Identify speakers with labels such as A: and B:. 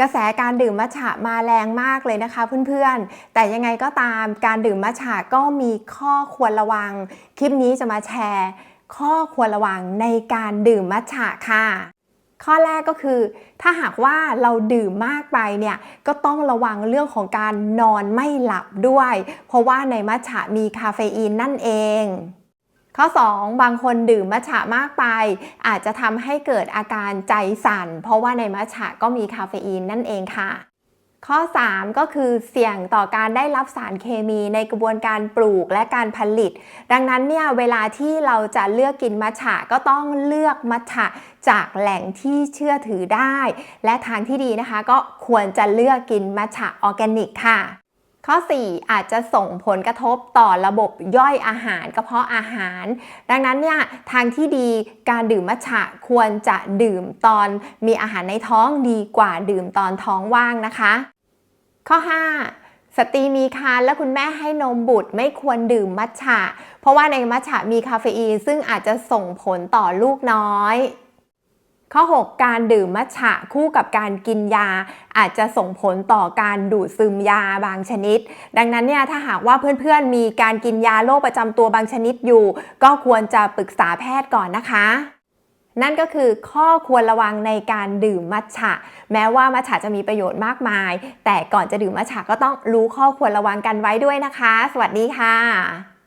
A: กระแสการดื่มมัทฉะมาแรงมากเลยนะคะเพื่อนๆ แต่ยังไงก็ตามการดื่มมัทฉะก็มีข้อควรระวัง คลิปนี้จะมาแชร์ ข้อควรระวังในการดื่มมัทฉะค่ะ ข้อแรกก็คือ ถ้าหากว่าเราดื่มมากไปเนี่ยก็ต้องระวังเรื่องของการนอนไม่หลับด้วย เพราะว่าในมัทฉะมีคาเฟอีนนั่นเอง ข้อ 2 บางคนดื่มมัทฉะมากไป อาจจะทำให้เกิดอาการใจสั่น เพราะว่าในมัทฉะก็มีคาเฟอีนนั่นเองค่ะ ข้อ 3 ก็คือเสี่ยงต่อการได้รับสารเคมีในกระบวนการปลูกและการผลิต ดังนั้นเนี่ยเวลาที่เราจะเลือกกินมัทฉะก็ต้องเลือกมัทฉะจากแหล่งที่เชื่อถือได้ และทางที่ดีนะคะ ก็ควรจะเลือกกินมัทฉะออร์แกนิกค่ะ ข้อ 4 อาจจะส่งผลกระทบต่อระบบย่อยอาหารกระเพาะอาหาร ดังนั้นเนี่ยทางที่ดีการดื่มมัทฉะควรจะดื่มตอนมีอาหารในท้องดีกว่าดื่มตอนท้องว่างนะคะ ข้อ 5สตรีมีครรภ์และคุณแม่ให้นมบุตรไม่ควรดื่มมัทฉะ เพราะว่าในมัทฉะมีคาเฟอีนซึ่งอาจจะส่งผลต่อลูกน้อย ข้อ 6 การดื่มมัทฉะคู่กับการกินยา อาจจะส่งผลต่อการดูดซึมยาบางชนิด ดังนั้นเนี่ยถ้าหากว่าเพื่อนๆมีการกินยาโรคประจำตัวบางชนิดอยู่ ก็ควรจะปรึกษาแพทย์ก่อนนะคะนั่นก็คือข้อควรระวังในการดื่มมัทฉะ แม้ว่ามัทฉะจะมีประโยชน์มากมาย แต่ก่อนจะดื่มมัทฉะก็ต้องรู้ข้อควรระวังกันไว้ด้วยนะคะ สวัสดีค่ะ